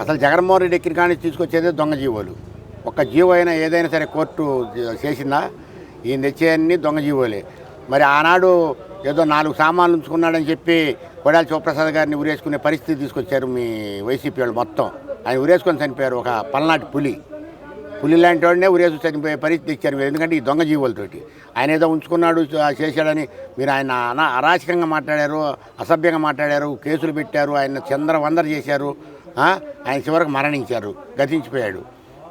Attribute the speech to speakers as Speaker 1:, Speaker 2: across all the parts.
Speaker 1: అసలు జగన్మోహన్ రెడ్డి ఎక్కిన కానీ తీసుకొచ్చేదే దొంగ జీవోలు. ఒక్క జీవో అయినా ఏదైనా సరే కోర్టు చేసిందా? ఈయన తెచ్చేయన్ని దొంగ జీవోలే. మరి ఆనాడు ఏదో నాలుగు సామాన్లు ఉంచుకున్నాడని చెప్పి కొడాలి శివప్రసాద్ గారిని ఉరేసుకునే పరిస్థితి తీసుకొచ్చారు మీ వైసీపీ వాళ్ళు మొత్తం. ఆయన ఉరేసుకొని చనిపోయారు ఒక పల్నాటి పులి. పులి లాంటి వాడినే ఉరేసు చనిపోయే పరిస్థితి ఇచ్చారు మీరు ఎందుకంటే ఈ దొంగ జీవులతోటి. ఆయన ఏదో ఉంచుకున్నాడు చేశాడని మీరు ఆయన అనా అరాచకంగా మాట్లాడారు అసభ్యంగా మాట్లాడారు కేసులు పెట్టారు ఆయన చంద్ర వందర చేశారు. ఆయన చివరకు మరణించారు గతించిపోయాడు.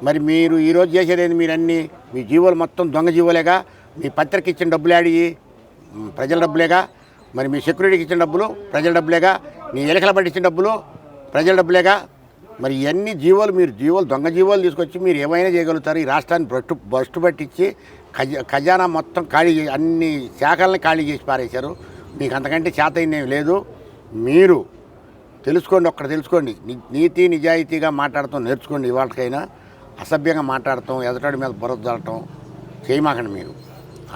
Speaker 1: మరి మీరు ఈరోజు చేసేదేంది మీరన్నీ? మీరు అన్నీ మీ జీవులు మొత్తం దొంగ జీవులేగా? మీ పత్రిక ఇచ్చిన డబ్బులు ఆడియి ప్రజల డబ్బులేగా? మరి మీ సెక్యూరిటీకి ఇచ్చిన డబ్బులు ప్రజల డబ్బులేగా? మీ ఎలకల పట్టించిన ఇచ్చిన డబ్బులు ప్రజల డబ్బులేగా? మరి ఇవన్నీ జీవోలు మీరు జీవోలు దొంగ జీవోలు తీసుకొచ్చి మీరు ఏమైనా చేయగలుగుతారు? ఈ రాష్ట్రాన్ని భ్రష్టు భ్రష్టు పట్టించి ఖజ ఖజానా మొత్తం ఖాళీ అన్ని శాఖల్ని ఖాళీ చేసి పారేశారు. మీకు అంతకంటే చేత లేదు. మీరు తెలుసుకోండి ఒక్కడ తెలుసుకోండి. నీతి నిజాయితీగా మాట్లాడటం నేర్చుకోండి ఇవాళకైనా. అసభ్యంగా మాట్లాడటం ఎదటాడి మీద బురద జల్లటం చేయమాకండి మీరు.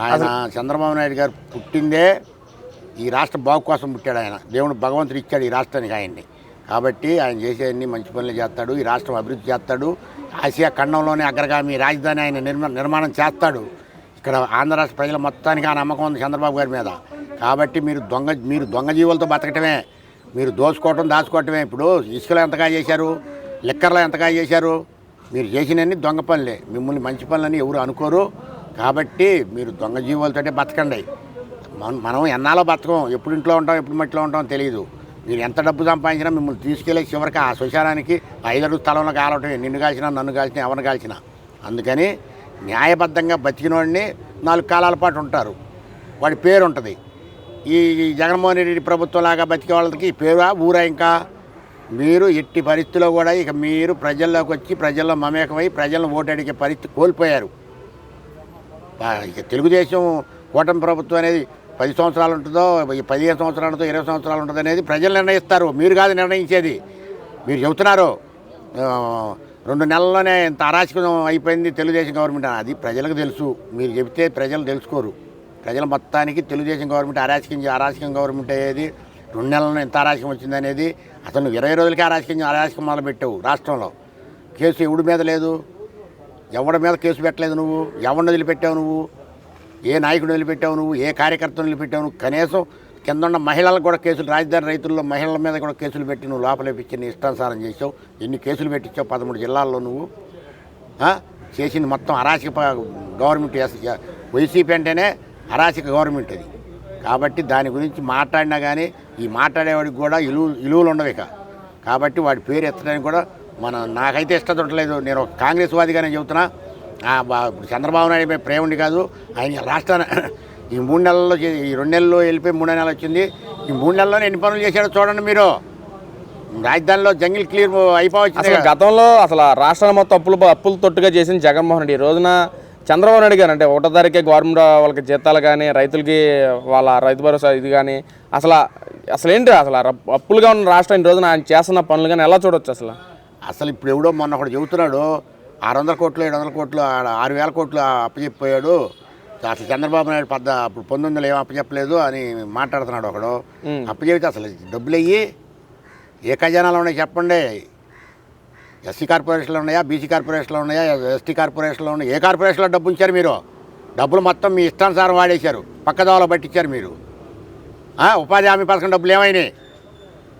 Speaker 1: ఆయన చంద్రబాబు నాయుడు గారు పుట్టిందే ఈ రాష్ట్ర బాగు కోసం పుట్టాడు ఆయన. దేవుడు భగవంతుడు ఇచ్చాడు ఈ రాష్ట్రానికి ఆయన్ని. కాబట్టి ఆయన చేసేవన్నీ మంచి పనులు చేస్తాడు ఈ రాష్ట్రం అభివృద్ధి చేస్తాడు. ఆసియా ఖండంలోనే అగ్రగామి రాజధాని ఆయన నిర్మా నిర్మాణం చేస్తాడు. ఇక్కడ ఆంధ్ర రాష్ట్ర ప్రజల మొత్తానికి ఆ నమ్మకం ఉంది చంద్రబాబు గారి మీద. కాబట్టి మీరు దొంగ మీరు దొంగ జీవులతో బతకటమే మీరు దోచుకోవటం దాచుకోవటమే ఇప్పుడు. ఇసుకలో ఎంతగా చేశారు? లిక్కర్లో ఎంతగా చేశారు? మీరు చేసినన్ని దొంగ పనులే. మిమ్మల్ని మంచి పనులని ఎవరు అనుకోరు. కాబట్టి మీరు దొంగ జీవులతోటే బతకండి. మనం మనం ఎన్నాలో బతకం. ఎప్పుడు ఇంట్లో ఉంటాం ఎప్పుడు మట్టిలో ఉంటాం తెలియదు మీరు ఎంత డబ్బు సంపాదించినా మిమ్మల్ని తీసుకెళ్ళే చివరికి ఆ శ్మశానానికి ఐదు స్థలంలో కాలటమే నిన్ను కాల్చినా నన్ను కాల్చినా ఎవరిని కాల్చినా. అందుకని న్యాయబద్ధంగా బతికిన వాడిని నాలుగు కాలాల పాటు ఉంటారు. వాడి పేరు ఉంటుంది ఈ జగన్మోహన్ రెడ్డి ప్రభుత్వం లాగా బతికే వాళ్ళకి పేరు ఊరా ఇంకా? మీరు ఎట్టి పరిస్థితిలో కూడా ఇక మీరు ప్రజల్లోకి వచ్చి ప్రజల్లో మమేకమై ప్రజలను ఓటు అడిగే పరిస్థితి కోల్పోయారు. ఇక తెలుగుదేశం కూటమి ప్రభుత్వం అనేది పది సంవత్సరాలు ఉంటుందో ఈ పదిహేను సంవత్సరాలు ఉంటుందో ఇరవై సంవత్సరాలు ఉంటుందో అనేది ప్రజలు నిర్ణయిస్తారు. మీరు కాదు నిర్ణయించేది. మీరు చెబుతున్నారు. రెండు నెలల్లోనే ఇంత అరాచకం అయిపోయింది తెలుగుదేశం గవర్నమెంట్ అది ప్రజలకు తెలుసు. మీరు చెబితే ప్రజలు తెలుసుకోరు. ప్రజల మొత్తానికి తెలుగుదేశం గవర్నమెంట్ అరాచకం అరాచకం గవర్నమెంట్ అయ్యేది. రెండు నెలలను ఎంత అరాచకం వచ్చింది అనేది ఇరవై రోజులకే అరాచకం అరాచకం మొదలుపెట్టావు రాష్ట్రంలో. కేసు ఎవడి మీద లేదు? ఎవడి మీద కేసు పెట్టలేదు నువ్వు? ఎవరిని వదిలిపెట్టావు నువ్వు? ఏ నాయకుడిని వదిలిపెట్టావు నువ్వు? ఏ కార్యకర్తను వదిలిపెట్టావు నువ్వు? కనీసం కింద ఉన్న మహిళలకు కూడా కేసులు రాజధాని రైతుల్లో మహిళల మీద కూడా కేసులు పెట్టి నువ్వు లోపలేపించి నీ ఇష్టానుసారం చేసావు ఎన్ని కేసులు పెట్టించావు పదమూడు జిల్లాల్లో నువ్వు? చేసింది మొత్తం అరాచక గవర్నమెంట్ వైసీపీ అంటేనే అరాచక గవర్నమెంట్ అది. కాబట్టి దాని గురించి మాట్లాడినా కానీ ఈ మాట్లాడేవాడికి కూడా ఇలువ ఇలువలు ఉండవు ఇక. కాబట్టి వాడి పేరు ఎత్తడానికి కూడా మన నాకైతే ఇష్టం ఉండలేదు నేను ఒక కాంగ్రెస్ వాదిగానే చెబుతున్నా. చంద్రబాబు నాయుడు మీద ప్రేమ ఉండి కాదు. ఆయన రాష్ట్రాన్ని ఈ మూడు నెలల్లో ఈ రెండు నెలల్లో వెళ్ళిపోయి మూడో నెలలు వచ్చింది. ఈ మూడు నెలల్లోనే ఎన్ని పనులు చేశాడో చూడండి మీరు. రాజధానిలో జంగిల్ క్లియర్ అయిపోవచ్చింది
Speaker 2: అసలు గతంలో అసలు రాష్ట్రాన్ని మొత్తం అప్పులు అప్పులు తొట్టుగా చేసిన జగన్మోహన్ రెడ్డి. ఈ రోజున చంద్రబాబు నాయుడు గారు అంటే ఒకటో తారీఖే గవర్నమెంట్ వాళ్ళకి జీతాలు కానీ రైతులకి వాళ్ళ రైతు భరోసా ఇది కానీ అసలు అసలు ఏంటి అసలు అప్పులుగా ఉన్న రాష్ట్రం ఈ రోజున ఆయన చేస్తున్న పనులు కానీ ఎలా చూడొచ్చు అసలు?
Speaker 1: అసలు ఇప్పుడు ఎవడో మొన్న ఒకడు చెబుతున్నాడు ఆరు వందల కోట్లు ఏడు వందల కోట్లు ఆరు వేల కోట్లు అప్పచెప్పిపోయాడు అసలు చంద్రబాబు నాయుడు పెద్ద అప్పుడు పంతొమ్మిది వందలు ఏం అప్పచెప్పలేదు అని మాట్లాడుతున్నాడు ఒకడు. అప్పచెప్తే అసలు డబ్బులు అయ్యి ఏ ఖజానాలు ఉన్నాయి చెప్పండి. ఎస్సీ కార్పొరేషన్లో ఉన్నాయా బీసీ కార్పొరేషన్లో ఉన్నాయా ఎస్టీ కార్పొరేషన్లో ఉన్నాయా? ఏ కార్పొరేషన్లో డబ్బు ఇచ్చారు మీరు? డబ్బులు మొత్తం మీ ఇష్టానుసారం వాడేశారు. పక్కదోవలో పట్టించారు మీరు. ఉపాధి హామీ పథకం డబ్బులు ఏమైనాయి?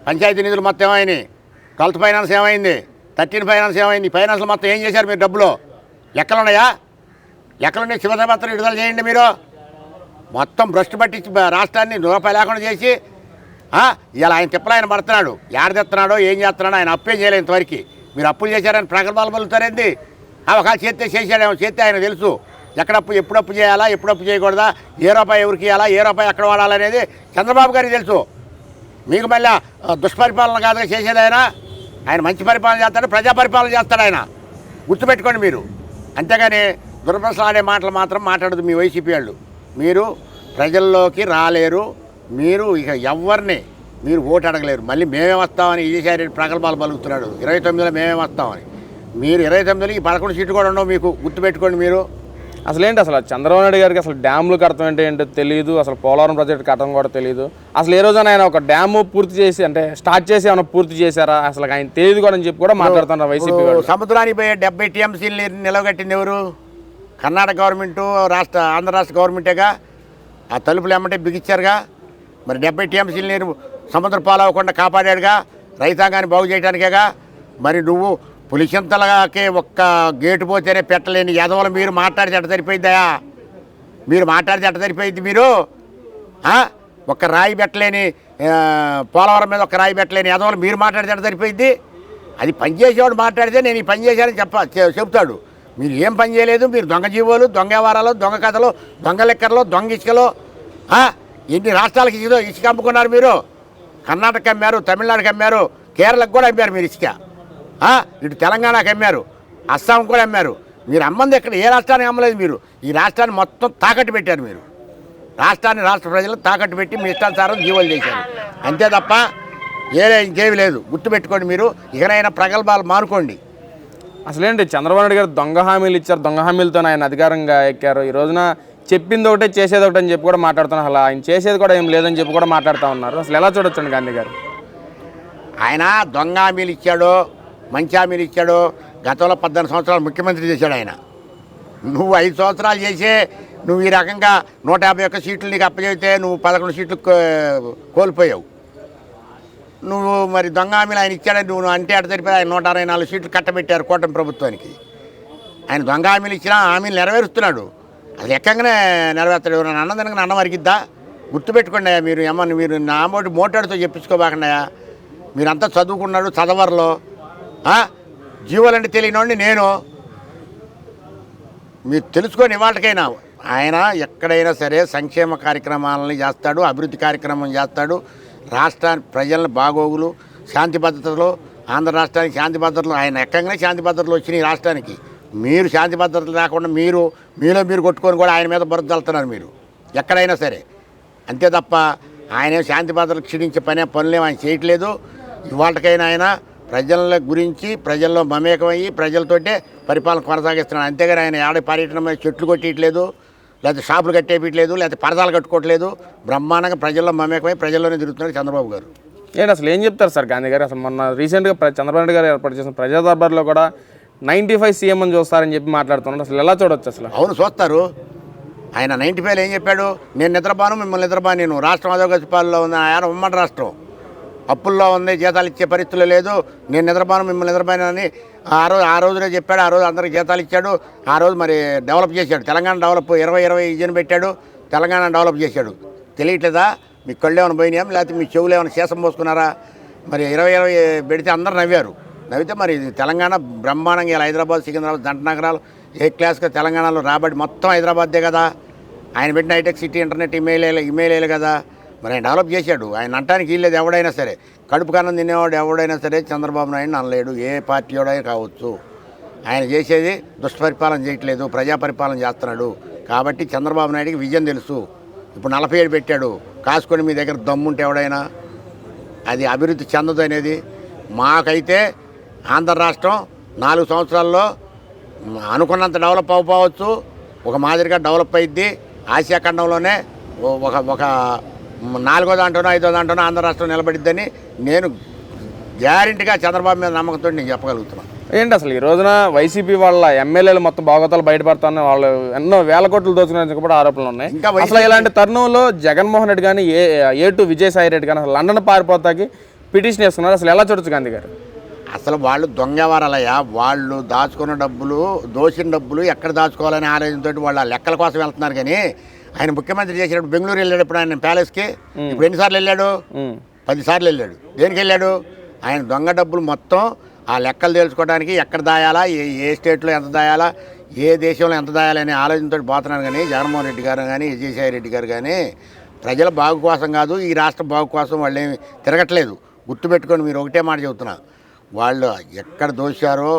Speaker 1: పంచాయతీ నిధులు మొత్తం ఏమైనాయి? ట్వెల్త్ ఫైనాన్స్ ఏమైంది? థర్టీన్ ఫైనాన్స్ ఏమైంది? ఫైనాన్స్లు ఫైనాన్స్ మొత్తం ఏం చేశారు మీరు డబ్బులు? లెక్కలున్నాయా ఎక్కడున్నాయి లెక్కలు శివసపత్రం విడుదల చేయండి మీరు. మొత్తం భ్రష్టు పట్టించి రాష్ట్రాన్ని రూపాయి లేకుండా చేసి ఇలా ఆయన తిప్పలు ఆయన పడుతున్నాడు. యాడ తెస్తున్నాడో ఏం చేస్తున్నాడో ఆయన అప్పేం చేయలేదు ఇంతవరకు. మీరు అప్పులు చేశారని ప్రగల్భాలు పలుకుతారేంది ఆ, చేస్తే చేశాడేమో చేస్తే ఆయన తెలుసు. ఎక్కడప్పు ఎప్పుడప్పు చేయాలా ఎప్పుడప్పు చేయకూడదా ఏ రూపాయి ఎవరికి ఇవ్వాలా ఏ రూపాయి ఎక్కడ వాడాలనేది చంద్రబాబు గారికి తెలుసు. మీకు మళ్ళీ దుష్పరిపాలన కాదుగా చేసేది ఆయన. ఆయన మంచి పరిపాలన చేస్తాడు ప్రజా పరిపాలన చేస్తాడు ఆయన. గుర్తుపెట్టుకోండి మీరు. అంతేగాని దురప్రసలు ఆడే మాటలు మాత్రం మాట్లాడదు మీ వైసీపీ వాళ్ళు. మీరు ప్రజల్లోకి రాలేరు. మీరు ఇక ఎవరిని మీరు ఓటు అడగలేరు. మళ్ళీ మేమే వస్తామని విజయసాయి రెడ్డి ప్రగల్భాలు పలుకుతున్నాడు. ఇరవై తొమ్మిదిలో మేమే వస్తామని. మీరు ఇరవై తొమ్మిదిలో ఈ పదకొండు సీట్లు కూడా ఉండవు మీకు. గుర్తుపెట్టుకోండి మీరు.
Speaker 2: అసలు ఏంటి అసలు? చంద్రబాబు నాయుడు గారికి అసలు డ్యాములు కడతాం అంటే ఏంటో తెలియదు అసలు పోలవరం ప్రాజెక్ట్ కట్టడం కూడా తెలియదు అసలు ఏ రోజున ఆయన ఒక డ్యాము పూర్తి చేసి అంటే స్టార్ట్ చేసి ఏమైనా పూర్తి చేశారా? అసలు ఆయన తెలియదు కూడా అని చెప్పి కూడా మాట్లాడుతున్నారు వైసీపీ
Speaker 1: సముద్రానికి పోయే డెబ్బై టీఎంసీలు నీరు నిలవగట్టింది ఎవరు? కర్ణాటక గవర్నమెంటు రాష్ట్ర ఆంధ్ర రాష్ట్ర గవర్నమెంటేగా? ఆ తలుపులు ఏమంటే బిగించారుగా మరి డెబ్బై టీఎంసీలు నీరు సముద్ర పాలవకుండా కాపాడాడుగా రైతాంగాన్ని బాగు చేయడానికేగా మరి నువ్వు పులిచింతలకే ఒక్క గేటు పోతేనే పెట్టలేని యదవలు మీరు మాట్లాడితే ఎట్ట సరిపోయిద్దా? మీరు మాట్లాడితే ఎట్ట సరిపోయింది మీరు? ఒక్క రాయి పెట్టలేని పోలవరం మీద ఒక రాయి పెట్టలేని యదవలు మీరు మాట్లాడితే ఎట్ట సరిపోయింది అది పనిచేసేవాడు మాట్లాడితే నేను ఈ పని చేశానని చెప్ప చె- చెబుతాడు. మీరు ఏం పని చేయలేదు? మీరు దొంగ జీవోలు దొంగ వారాలు దొంగ కథలు దొంగ లెక్కర్లు దొంగ ఇసుకలు ఎన్ని రాష్ట్రాలకి ఇసుక ఇసుక అమ్ముకున్నారు మీరు? కర్ణాటక అమ్మారు తమిళనాడుకి అమ్మారు కేరళకు కూడా అమ్మారు మీరు ఇసుక. ఇటు తెలంగాణకి అమ్మారు అస్సాం కూడా అమ్మారు. మీరు అమ్మంది ఎక్కడ ఏ రాష్ట్రానికి అమ్మలేదు మీరు. ఈ రాష్ట్రాన్ని మొత్తం తాకట్టు పెట్టారు మీరు. రాష్ట్రాన్ని రాష్ట్ర ప్రజలు తాకట్టు పెట్టి మీ ఇష్టానుసారం జీవోలు చేశారు. అంతే తప్ప ఏదే ఇంకేమి లేదు. గుర్తుపెట్టుకోండి మీరు ఇకనైనా ప్రగల్భాలు మానుకోండి.
Speaker 2: అసలేండి చంద్రబాబు నాయుడు గారు దొంగ హామీలు ఇచ్చారు దొంగ హామీలతో ఆయన అధికారంగా ఎక్కారు. ఈ రోజున చెప్పింది ఒకటే చేసేది ఒకటి అని చెప్పి కూడా మాట్లాడుతున్నారు. అసలు ఆయన చేసేది కూడా ఏం లేదని చెప్పి కూడా మాట్లాడుతూ ఉన్నారు. అసలు ఎలా చూడొచ్చండి గాంధీ గారు?
Speaker 1: ఆయన దొంగ హామీలు ఇచ్చాడో మంచి హామీలు ఇచ్చాడో గతంలో పద్దెనిమిది సంవత్సరాలు ముఖ్యమంత్రి చేశాడు ఆయన. నువ్వు ఐదు సంవత్సరాలు చేసే నువ్వు ఈ రకంగా నూట యాభై ఒక్క సీట్లు నీకు అప్పచెబితే నువ్వు పదకొండు సీట్లు కోల్పోయావు. నువ్వు మరి దొంగ హామీలు ఆయన ఇచ్చాడని నువ్వు అంటే అటు తెలిపి ఆయన నూట అరవై నాలుగు సీట్లు కట్టబెట్టారు కూటమి ప్రభుత్వానికి. ఆయన దొంగ హామీలు ఇచ్చినా హామీలు నెరవేరుస్తున్నాడు. అది ఎక్కగానే నెరవేర్తాడు నన్ను అన్నం తినక అన్నం అరిగిద్దా? గుర్తుపెట్టుకోండి మీరు ఏమన్నా మీరు నా మోటి మోటాడుతో చెప్పించుకోబాకండి మీరంతా చదువుకున్నాడు చదవర్లో. జీవాలంటే తెలియనివాడిని నేను. మీరు తెలుసుకొని ఇవాళకైనా ఆయన ఎక్కడైనా సరే సంక్షేమ కార్యక్రమాలను చేస్తాడు అభివృద్ధి కార్యక్రమం చేస్తాడు. రాష్ట్రానికి ప్రజలను బాగోగులు శాంతి భద్రతలు ఆంధ్ర రాష్ట్రానికి శాంతి భద్రతలు ఆయన ఎక్కగానే శాంతి భద్రతలు వచ్చినాయి రాష్ట్రానికి. మీరు శాంతి భద్రతలు లేకుండా మీరు మీలో మీరు కొట్టుకొని కూడా ఆయన మీద బురద చల్లుతున్నారు మీరు. ఎక్కడైనా సరే. అంతే తప్ప ఆయన శాంతి భద్రతలు క్షీణించే పనే పనులేం ఆయన చేయట్లేదు. ఇవాళకైనా ఆయన ప్రజల గురించి ప్రజల్లో మమేకమయ్యి ప్రజలతోటే పరిపాలన కొనసాగిస్తున్నాడు. అంతేగాని ఆయన ఏడ పర్యటన చెట్లు కొట్టేయట్లేదు లేకపోతే షాపులు కట్టేయట్లేదు లేకపోతే పరదాలు కట్టుకోవట్లేదు. బ్రహ్మాండంగా ప్రజల్లో మమేకమై ప్రజల్లోనే తిరుగుతున్నాడు చంద్రబాబు గారు.
Speaker 2: ఏంటి అసలు ఏం చెప్తారు సార్ గాంధీ గారు? అసలు మొన్న రీసెంట్గా చంద్రబాబు నాయుడు గారు ఏర్పాటు చేసిన ప్రజా దర్బార్లో కూడా నైంటీ ఫైవ్ సీఎం అని చూస్తారని చెప్పి మాట్లాడుతున్నాడు. అసలు ఎలా చూడొచ్చు అసలు?
Speaker 1: అవును చూస్తారు. ఆయన నైంటీ ఫైవ్లో ఏం చెప్పాడు? నేను నిద్రబాను మిమ్మల్ని నిద్రబాను నేను. రాష్ట్రం అధోగతి పాలలో ఉంది. ఆయన ఉమ్మడి రాష్ట్రం. అప్పుల్లో ఉంది జీతాలు ఇచ్చే పరిస్థితులు లేదు. నేను నిద్రపాను మిమ్మల్ని నిద్రబానని ఆ రోజు ఆ రోజునే చెప్పాడు. ఆ రోజు అందరికి జీతాలు ఇచ్చాడు. ఆ రోజు మరి డెవలప్ చేశాడు. తెలంగాణ డెవలప్ ఇరవై ఇరవై ఇజన్ పెట్టాడు. తెలంగాణ డెవలప్ చేశాడు. తెలియట్లేదా? మీ కళ్ళు ఏమైనా పోయినాయా? లేకపోతే మీ చెవులు ఏమైనా శేషం పోసుకున్నారా? మరి ఇరవై ఇరవై పెడితే అందరు నవ్వారు. అయితే మరి ఇది తెలంగాణ బ్రహ్మాండంగా ఇలా హైదరాబాద్ సికింద్రాబాద్ జంట నగరాలు ఏ క్లాస్గా తెలంగాణలో రాబడి మొత్తం హైదరాబాద్దే కదా. ఆయన పెట్టిన hitech city internet email email కదా. మరి ఆయన డెవలప్ చేశాడు. ఆయన అంటానికి వీల్లేదు ఎవడైనా సరే. కడుపు కన్నం తినేవాడు ఎవడైనా సరే చంద్రబాబు నాయుడు అనలేడు. ఏ పార్టీయోడైనా కావచ్చు. ఆయన చేసేది దుష్పరిపాలన చేయట్లేదు ప్రజా పరిపాలన చేస్తున్నాడు. కాబట్టి చంద్రబాబు నాయుడికి విజయం తెలుసు. ఇప్పుడు నలభై ఏడు పెట్టాడు. కాసుకొని మీ దగ్గర దమ్ముంటే ఎవడైనా అది అభివృద్ధి చెందదు అనేది మాకైతే ఆంధ్ర రాష్ట్రం నాలుగు సంవత్సరాల్లో అనుకున్నంత డెవలప్ అవ్వకపోవచ్చు ఒక మాదిరిగా డెవలప్ అయింది ఆసియా ఖండంలోనే ఒక ఒక నాలుగో దాంట్లోనో ఐదో దాంట్లోనో ఆంధ్ర రాష్ట్రం నిలబడిద్దని నేను గ్యారెంటీగా చంద్రబాబు మీద నమ్మకంతో నేను చెప్పగలుగుతున్నాను
Speaker 2: ఏంటి అసలు ఈ రోజున వైసీపీ వాళ్ళ ఎమ్మెల్యేలు మొత్తం భాగవతాలు బయటపడుతున్న వాళ్ళు ఎన్నో వేల కోట్లు దోచుకునే కూడా ఆరోపణలు ఉన్నాయి.
Speaker 1: ఇంకా
Speaker 2: అసలు ఇలాంటి తరుణంలో జగన్మోహన్ రెడ్డి కానీ A A two Vijayasai Reddy కానీ అసలు లండన్ పారిపోతాకి పిటిషన్ వేస్తున్నారు అసలు ఎలా చూడొచ్చు గాంధీ గారు?
Speaker 1: అసలు వాళ్ళు దొంగవారాలయ్యా. వాళ్ళు దాచుకున్న డబ్బులు దోచిన డబ్బులు ఎక్కడ దాచుకోవాలనే ఆలోచనతో వాళ్ళు ఆ లెక్కల కోసం వెళ్తున్నారు కానీ ఆయన ముఖ్యమంత్రి చేసినప్పుడు బెంగళూరు వెళ్ళాడు ఇప్పుడు ఆయన ప్యాలెస్కి ఇప్పుడు ఎన్నిసార్లు వెళ్ళాడు. పదిసార్లు వెళ్ళాడు. దేనికి వెళ్ళాడు? ఆయన దొంగ డబ్బులు మొత్తం ఆ లెక్కలు తెలుసుకోవడానికి ఎక్కడ దాయాలా? ఏ ఏ స్టేట్లో ఎంత దాయాలా? ఏ దేశంలో ఎంత దాయాలనే ఆలోచనతో పోతున్నారు కానీ జగన్మోహన్ రెడ్డి గారు కానీ విజయసాయి రెడ్డి గారు కానీ ప్రజల బాగు కోసం కాదు ఈ రాష్ట్ర బాగు కోసం వాళ్ళు ఏమి తిరగట్లేదు. గుర్తుపెట్టుకొని మీరు ఒకటే మాట చెబుతున్నా. వాళ్ళు ఎక్కడ దోశారో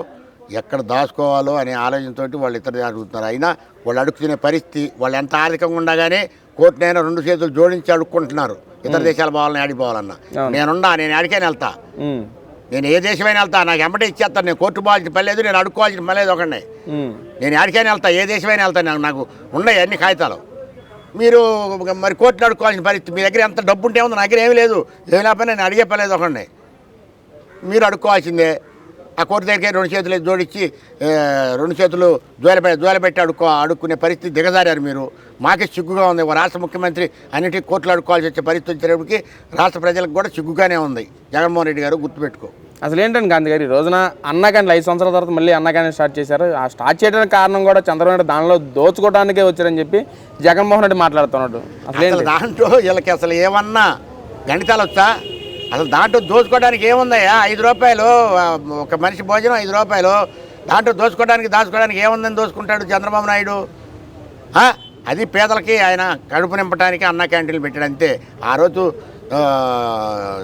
Speaker 1: ఎక్కడ దాచుకోవాలో అనే ఆలోచనతో వాళ్ళు ఇతర అడుగుతున్నారు అయినా వాళ్ళు అడుగుతున్న పరిస్థితి వాళ్ళు ఎంత ఆర్థికంగా ఉండగానే కోర్టునైనా రెండు చేతులు జోడించి అడుక్కుంటున్నారు. ఇతర దేశాల పోవాలని ఆడిపోవాలన్నా. నేనున్నా నేను ఆడికైనా వెళ్తా. నేను ఏ దేశమైనా వెళ్తా నాకు ఎంబటే ఇచ్చేస్తాను నేను కోర్టు పోవాల్సిన పని లేదు నేను అడుక్కోవాల్సిన పని లేదు ఒకడిని.
Speaker 2: ఉమ్.
Speaker 1: నేను ఎక్కడికైనా వెళ్తా ఏ దేశమైనా వెళ్తాను నాకు నాకు ఉన్నాయి అన్ని కాగితాలు. మీరు మరి కోర్టులో అడుక్కోవాల్సిన పరిస్థితి మీ దగ్గర ఎంత డబ్బు ఉంటే ఉంది నా దగ్గర ఏమీ లేదు. ఏం లేకపోయినా నేను అడిగే పని లేదు ఒకడిని. మీరు అడుక్కోవాల్సిందే. ఆ కోర్టు దగ్గరికి రెండు చేతులు జోడించి రెండు చేతులు జోలపెట్టి జోలపెట్టి అడుక్కో అడుక్కునే పరిస్థితి దిగజారారు మీరు. మాకే సిగ్గుగా ఉంది. రాష్ట్ర ముఖ్యమంత్రి అన్నిటికీ కోర్టులు అడుక్కోవాల్సి వచ్చే పరిస్థితి వచ్చేటప్పటికి రాష్ట్ర ప్రజలకు కూడా సిగ్గుగానే ఉంది. జగన్మోహన్ రెడ్డి గారు గుర్తుపెట్టుకో.
Speaker 2: అసలు ఏంటండి గాంధీ గారు? ఈ రోజున అన్న క్యాంటీన్ ఐదు సంవత్సరాల తర్వాత మళ్ళీ అన్న క్యాంటీన్ స్టార్ట్ చేశారు. ఆ స్టార్ట్ చేయడానికి కారణం కూడా చంద్రబాబు నాయుడు దానిలో దోచుకోవడానికే వచ్చారని చెప్పి జగన్మోహన్ రెడ్డి మాట్లాడుతున్నాడు. అసలు
Speaker 1: దాంట్లో వీళ్ళకి అసలు ఏమన్నా గణితాలు వచ్చా? అసలు దాంట్లో దోచుకోవడానికి ఏముందయ్యా? ఐదు రూపాయలు ఒక మనిషి భోజనం ఐదు రూపాయలు. దాంట్లో దోచుకోవడానికి దాచుకోవడానికి ఏముందని దోచుకుంటాడు చంద్రబాబు నాయుడు? అది పేదలకి ఆయన కడుపు నింపడానికి అన్న క్యాంటీన్లు పెట్టాడు అంతే. ఆ రోజు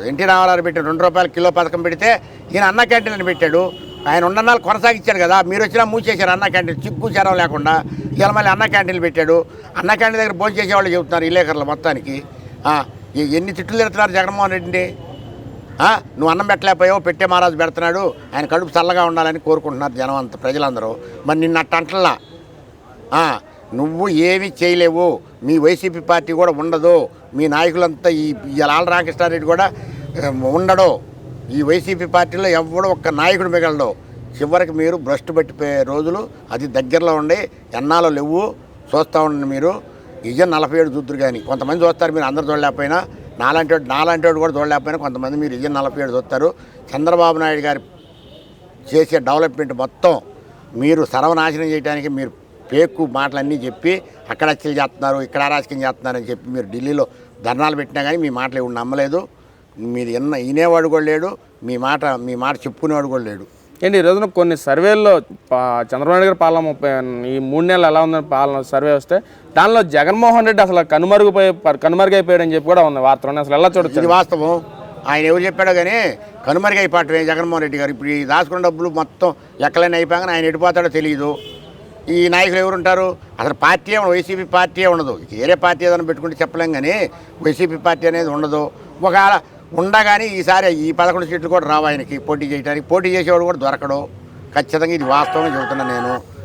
Speaker 1: ఎన్టీ రామారావు పెట్టిన రెండు రూపాయల కిలో పథకం పెడితే ఈయన అన్న క్యాంటీన్ అని పెట్టాడు. ఆయన ఉన్ననాలు కొనసాగించాడు కదా మీరు వచ్చినా మూసేశారు అన్న క్యాంటీన్ చిక్కు చెరం లేకుండా. ఇలా మళ్ళీ అన్న క్యాంటీన్లు పెట్టాడు. అన్న క్యాంటీన్ దగ్గర భోజనం చేసేవాళ్ళు చెబుతున్నారు విలేకరులు మొత్తానికి. ఎన్ని తిట్లు తిడుతున్నారు జగన్మోహన్ రెడ్డి నువ్వు అన్నం పెట్టలేకపోయావు పెట్టే మహారాజు పెడుతున్నాడు ఆయన కడుపు చల్లగా ఉండాలని కోరుకుంటున్నారు జనం అంత ప్రజలందరూ. మరి నిన్న అట్టంటలా నువ్వు ఏమీ చేయలేవు మీ వైసీపీ పార్టీ కూడా ఉండదు మీ నాయకులంతా ఈ లాల రామకృష్ణారెడ్డి కూడా ఉండడు. ఈ వైసీపీ పార్టీలో ఎవడో ఒక్క నాయకుడు మిగలడు. చివరికి మీరు భ్రష్టు పట్టిపోయే రోజులు అది దగ్గరలో ఉండి ఎన్నాలో లేవు చూస్తూ ఉండండి మీరు. ఇజన్ నలభై ఏడు చూద్దరు కానీ కొంతమంది చూస్తారు మీరు అందరు చూడలేకపోయినా. నాలాంటి వాడు నాలాంటి వాడు కూడా చూడలేకపోయినా కొంతమంది మీరు ఇజన్ నలభై ఏడు చూస్తారు. చంద్రబాబు నాయుడు గారు చేసే డెవలప్మెంట్ మొత్తం మీరు సర్వనాశనం చేయడానికి మీరు పేకు మాటలన్నీ చెప్పి అక్కడ హత్యలు చేస్తున్నారు ఇక్కడ అరాచకం చేస్తున్నారని చెప్పి మీరు ఢిల్లీలో ధర్నాలు పెట్టినా కానీ మీ మాటలు ఇవి నమ్మలేదు. మీరు ఇన్న వినేవాడు కూడా లేడు మీ మాట మీ మాట చెప్పుకునేవాడు కూడా లేడు.
Speaker 2: ఏంటి ఈ రోజున కొన్ని సర్వేల్లో పా- చంద్రబాబు నాయుడు గారి పాలన ముప్పై ఈ మూడు నెలలు ఎలా ఉందని పాలన సర్వే వస్తే దానిలో జగన్మోహన్ రెడ్డి అసలు కనుమరుగుపోయి కనుమరుగైపోయాడని చెప్పి కూడా ఉంది వార్తలు అసలు ఎలా చూడొచ్చు?
Speaker 1: ఇది వాస్తవం. ఆయన ఎవరు చెప్పాడో కానీ కనుమరుగైపోవటమే జగన్మోహన్ రెడ్డి గారు. ఇప్పుడు ఈ దాచుకున్న డబ్బులు మొత్తం ఎక్కడైనా అయిపోయాక ఆయన ఎడిపోతాడో తెలియదు ఈ నాయకులు ఎవరు ఉంటారు? అసలు పార్టీ వైసీపీ పార్టీ ఉండదు. వేరే పార్టీ ఏదైనా పెట్టుకుంటే చెప్పలేం కానీ వైసీపీ పార్టీ అనేది ఉండదు. ఒకవేళ ఉండగానే ఈసారి ఈ పదకొండు సీట్లు కూడా రావు ఆయనకి పోటీ చేయడానికి పోటీ చేసేవాడు కూడా దొరకడు. ఖచ్చితంగా ఇది వాస్తవం చెబుతున్నాను నేను.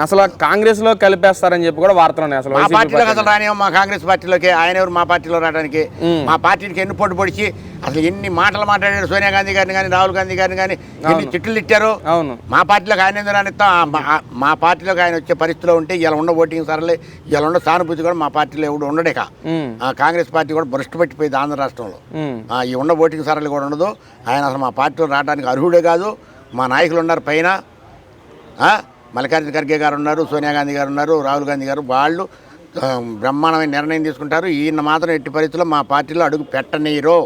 Speaker 2: అసలు కాంగ్రెస్లో కలిపేస్తారని చెప్పి కూడా వార్తలు ఉన్నాయి అసలు
Speaker 1: మా
Speaker 2: వైసీపీ
Speaker 1: పార్టీలోకి
Speaker 2: పార్టీ.
Speaker 1: అసలు రానివ్వం మా కాంగ్రెస్ పార్టీలోకి ఆయన ఎవరు మా పార్టీలో రావడానికి. మా పార్టీకి ఎన్ని పోటీ పొడిచి అసలు ఎన్ని మాటలు మాట్లాడారు సోనియా గాంధీ గారిని కానీ రాహుల్ గాంధీ గారిని కానీ ఎన్ని తిట్లు తిట్టారు?
Speaker 2: అవును.
Speaker 1: మా పార్టీలోకి ఆయన ఎందుకు రానిస్తాం? మా- పార్టీలోకి ఆయన వచ్చే పరిస్థితిలో ఉంటే ఇలా ఉన్న ఓటింగ్ సరలే ఇలా ఉన్న సానుభూతి కూడా మా పార్టీలో ఎవడు ఆ కాంగ్రెస్ పార్టీ కూడా భ్రష్టు పట్టిపోయింది ఆంధ్ర రాష్ట్రంలో. ఈ ఉన్న ఓటింగ్ సరళి కూడా ఉండదు. ఆయన అసలు మా పార్టీలో రావడానికి అర్హుడే కాదు. మా నాయకులు ఉన్నారు పైన. ఆ, మల్లికార్జున ఖర్గే గారు ఉన్నారు సోనియా గాంధీ గారు ఉన్నారు రాహుల్ గాంధీ గారు వాళ్ళు బ్రహ్మాండమైన నిర్ణయం తీసుకుంటారు. ఈయన మాత్రం ఎట్టి పరిస్థితుల్లో మా పార్టీలో అడుగు పెట్టనీరో.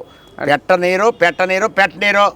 Speaker 1: పెట్టనీరో పెట్టనీరో పెట్టనీరో.